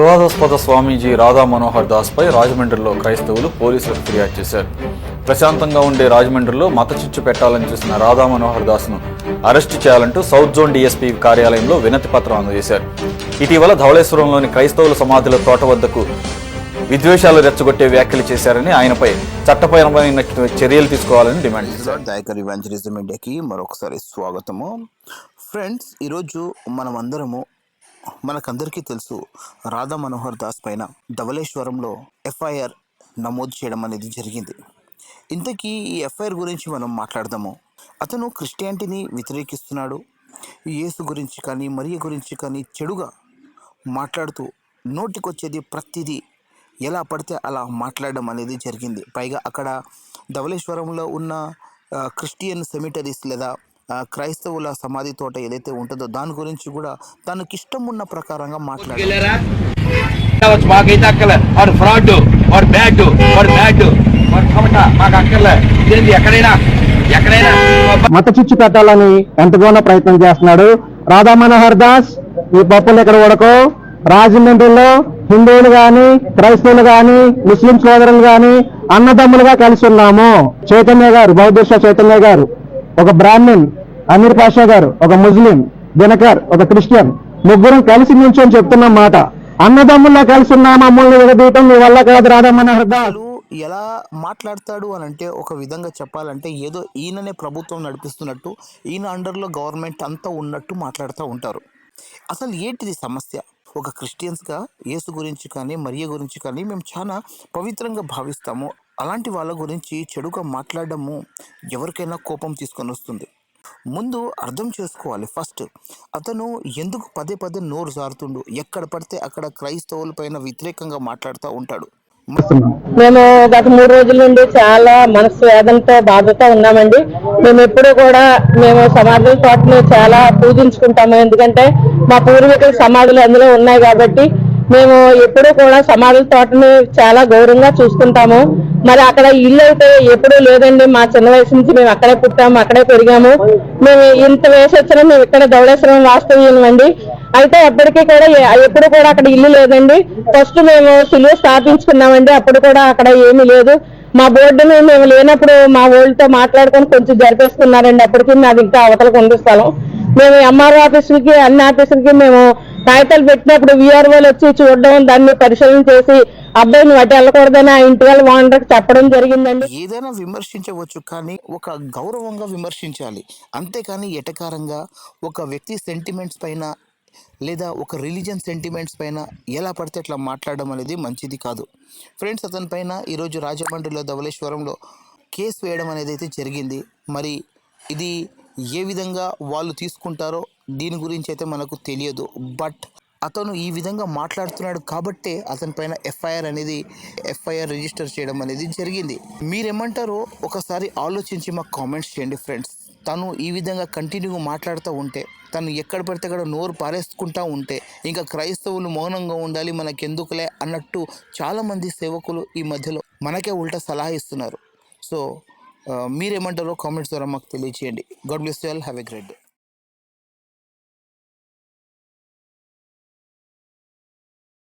వివాదాస్పద స్వామీజీ రాధా మనోహర్ దాస్ పై రాజమండ్రిలో క్రైస్తవులు పోలీసులకు ఫిర్యాదు చేశారు. ప్రశాంతంగా ఉండే రాజమండ్రిలో మత చిచ్చు పెట్టాలని చూసిన రాధా మనోహర్ దాస్ను అరెస్టు చేయాలంటూ సౌత్ జోన్ డీఎస్పీ కార్యాలయంలో వినతి పత్రం అందజేశారు. ఇటీవల ధవళేశ్వరంలోని క్రైస్తవుల సమాధుల తోట వద్దకు విద్వేషాలు రెచ్చగొట్టే వ్యాఖ్యలు చేశారని ఆయనపై చట్టపరమైన చర్యలు తీసుకోవాలని డిమాండ్ చేశారు. దాయకర్ ఇవాంజలిజం ఇండియాకి మరొకసారి స్వాగతము. ఫ్రెండ్స్ ఈరోజు మనం అందరము మనకందరికీ తెలుసు రాధా మనోహర్ దాస్ పైన ధవళేశ్వరంలో ఎఫ్ఐఆర్ నమోదు చేయడం అనేది జరిగింది. ఇంతకీ ఈ ఎఫ్ఐఆర్ గురించి మనం మాట్లాడదాము. అతను క్రిస్టియానిటీని వ్యతిరేకిస్తున్నాడు. యేసు గురించి కానీ మరియ గురించి కానీ చెడుగా మాట్లాడుతూ నోటికొచ్చేది ప్రతిదీ ఎలా పడితే అలా మాట్లాడడం అనేది జరిగింది. పైగా అక్కడ ధవళేశ్వరంలో ఉన్న క్రిస్టియన్ సెమిటరీస్ లేదా క్రైస్తవుల సమాధి తోట ఏదైతే ఉంటుందో దాని గురించి కూడా తనకి ఇష్టం ఉన్న ప్రకారంగా మాట్లాడారు. వెళ్ళారా వచ్చి మాకైతే అక్కలే వాడు ఫ్రాడ్ వాడు బ్యాడ్ వాడు బ్యాడ్ వాడు కమట మాకు అక్కర్లే. ఇదేంటి ఎక్కడైనా ఎక్కడైనా మత చిచ్చు పెట్టాలని ఎంతగానో ప్రయత్నం చేస్తున్నాడు. రాధా మనోహర్ దాస్ ఈ పప్పులు ఇక్కడ ఉడకో. రాజమండ్రిలో హిందువులు గాని క్రైస్తవులు గాని ముస్లిం సోదరులు గాని అన్నదమ్ములుగా కలిసి ఉన్నాము. చైతన్య గారు బౌద్ధ చైతన్య గారు. ఒక బ్రాహ్మణ్ అమీర్ పాషా గారు ఒక ముస్లిం దినకర్ ఒక క్రిస్టియన్ ముగ్గురం కలిసి నిల్చొని చెప్తున్న మాట. అన్నదమ్ముల్లా కలిసి ఉన్నాము మమ్మల్ని విడదీయటం మీ వల్ల కాదు రాధా అర్థాలు ఎలా మాట్లాడతాడు అని అంటే ఒక విధంగా చెప్పాలంటే ఏదో ఈయననే ప్రభుత్వం నడిపిస్తున్నట్టు ఈయన అండర్లో గవర్నమెంట్ అంతా ఉన్నట్టు మాట్లాడుతూ ఉంటారు. అసలు ఏంటిది సమస్య? ఒక క్రిస్టియన్స్గా యేసు గురించి కానీ మరియ గురించి కానీ మేము చాలా పవిత్రంగా భావిస్తాము. అలాంటి వాళ్ళ గురించి చెడుగా మాట్లాడము ఎవరికైనా కోపం తీసుకొని వస్తుంది. ముందు అర్థం చేసుకోవాలి ఫస్ట్. అతను ఎందుకు పదే పదే నోరు జారుతుండు? ఎక్కడ పడితే అక్కడ క్రైస్తవుల పైన వ్యతిరేకంగా మాట్లాడుతూ ఉంటాడు. మేము గత మూడు రోజుల నుండి చాలా మనసు వేదంతో బాధతో ఉన్నామండి. మేము ఎప్పుడూ కూడా మేము సమాధుల తోటని చాలా పూజించుకుంటాము. ఎందుకంటే మా పూర్వీకుల సమాధులు అందులో ఉన్నాయి కాబట్టి మేము ఎప్పుడూ కూడా సమాధుల తోటని చాలా గౌరవంగా చూసుకుంటాము. మరి అక్కడ ఇల్లు అయితే ఎప్పుడూ లేదండి. మా చిన్న వయసు నుంచి మేము అక్కడే పుట్టాము అక్కడే పెరిగాము. మేము ఇంత వయసు వచ్చినా మేము ఇక్కడ ధవళేశ్వరం వాస్తవ్యం అండి. అయితే ఎప్పటికీ కూడా ఎప్పుడు కూడా అక్కడ ఇల్లు లేదండి. ఫస్ట్ మేము సిలువ స్థాపించుకున్నామండి. అప్పుడు కూడా అక్కడ ఏమీ లేదు. మా బోర్డుని మేము లేనప్పుడు మా వాళ్ళతో మాట్లాడుకొని కొంచెం జరిపేసుకున్నారండి. అప్పటికి మాది ఇంకా అవతలకు ఉంది స్థలం. మేము ఎంఆర్ఓ ఆఫీసులకి అన్ని ఆఫీసులకి మేము కాగితాలు పెట్టినప్పుడు విఆర్ఓలు వచ్చి చూడడం దాన్ని పరిశీలన చేసి అబ్బాయిని వాటి వెళ్ళకూడదని ఆ ఇంటి వాళ్ళ ఓనర్కి చెప్పడం జరిగిందండి. ఏదైనా విమర్శించవచ్చు కానీ ఒక గౌరవంగా విమర్శించాలి. అంతేకాని ఎటకారంగా ఒక వ్యక్తి సెంటిమెంట్స్ పైన లేదా ఒక రిలీజియన్ సెంటిమెంట్స్ పైన ఎలా పడితే అట్లా మాట్లాడడం అనేది మంచిది కాదు. ఫ్రెండ్స్ అతని పైన ఈరోజు రాజమండ్రిలో ధవళేశ్వరంలో కేసు వేయడం అనేది అయితే జరిగింది. మరి ఇది ఏ విధంగా వాళ్ళు తీసుకుంటారో దీని గురించి అయితే మనకు తెలియదు. బట్ అతను ఈ విధంగా మాట్లాడుతున్నాడు కాబట్టే అతని పైన ఎఫ్ఐఆర్ అనేది ఎఫ్ఐఆర్ రిజిస్టర్ చేయడం అనేది జరిగింది. మీరేమంటారో ఒకసారి ఆలోచించి మాకు కామెంట్స్ చేయండి ఫ్రెండ్స్. తను ఈ విధంగా కంటిన్యూగా మాట్లాడుతూ ఉంటే తను ఎక్కడ పడితే అక్కడ నోరు పారేసుకుంటా ఉంటే ఇంకా క్రైస్తవులు మౌనంగా ఉండాలి మనకెందుకులే అన్నట్టు చాలామంది సేవకులు ఈ మధ్యలో మనకే ఉల్టా సలహా ఇస్తున్నారు. సో మీరేమంటారో కామెంట్స్ ద్వారా మాకు తెలియచేయండి. God bless you all have a great day